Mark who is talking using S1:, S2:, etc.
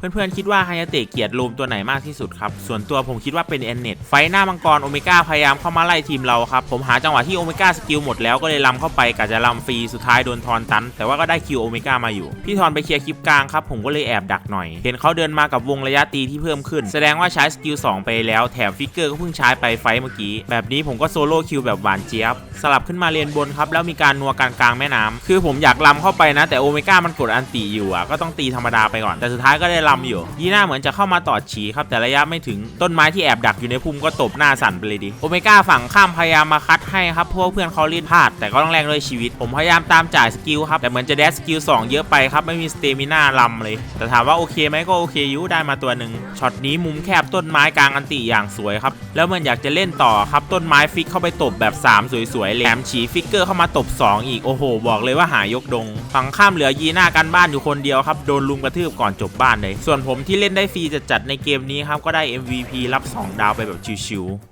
S1: เพื่อนๆ คิดว่าฮายาเตะเกียดลูมตัวไหนมากที่สุดครับ ส่วนตัวผมคิดว่าเป็นแอนเน็ตไฟหน้ามังกรโอเมก้าพยายามเข้ามาไล่ทีมเราครับ ผมหาจังหวะที่โอเมก้าสกิลหมดแล้วก็เลยลำเข้าไปกะจะลำฟรีสุดท้ายโดนทอนตัน แต่ว่าก็ได้คิวโอเมก้ามาอยู่ พี่ทอนไปเคลียร์คลิปกลางครับ ผมก็เลยแอบดักหน่อย เห็นเขาเดินมากับวงระยะตีที่เพิ่มขึ้น แสดงว่าใช้สกิล2ไปแล้วแถมฟิกเกอร์ก็เพิ่งใช้ไปไฟเมื่อกี้แบบนี้ผมก็โซโล่คิวแบบหวานเจี๊ยบสลับขึ้นมาเลนบนครับแล้วมีการนัวกันกลางแม่น้ำคือผมอยากลำเข้าไปนะ แต่โอเมก้ามันกดอันติอยู่อะก็ต้องตีธรรมดาไปก่อนแต่สุดท้ายก็ได้ลำอยู่ยีน่าเหมือนจะเข้ามาต่อฉีครับแต่ระยะไม่ถึงต้นไม้ที่แอบดักอยู่ในพุ่มก็ตบหน้าสั่นไปเลยดิโอเมก้าฝั่งข้ามพยายามมาคัดให้ครับเพราะเพื่อนเขารีดพลาดแต่ก็ต้องแลกด้วยชีวิต ผมพยายามตามจ่ายสกิลครับแต่เหมือนจะแดสสกิล2เยอะไปครับไม่มีสเตมิน่าลำเลย แต่ถามว่าโอเคไหมก็โอเคยูได้มาตัวหนึ่งช็อตนี้มุมแคบต้นไม้กลางอันติอย่างสวยครับแล้วมันอยากจะเล่นต่อครับต้นไม้ฟิกเข้าไปตบแบบ 3 สวยๆเลมฉีฟิกเกอร์เข้ามาตบ 2 อีกโอ้โห บอกเลยว่าหายกดง ฝั่งข้ามเหลือยีน้ากันบ้านอยู่คนเดียวครับโดนลุมกระทืบก่อนจบบ้านเลยส่วนผมที่เล่นได้ฟรีจัดๆในเกมนี้ครับก็ได้ MVP รับ 2 ดาวไปแบบชิวๆ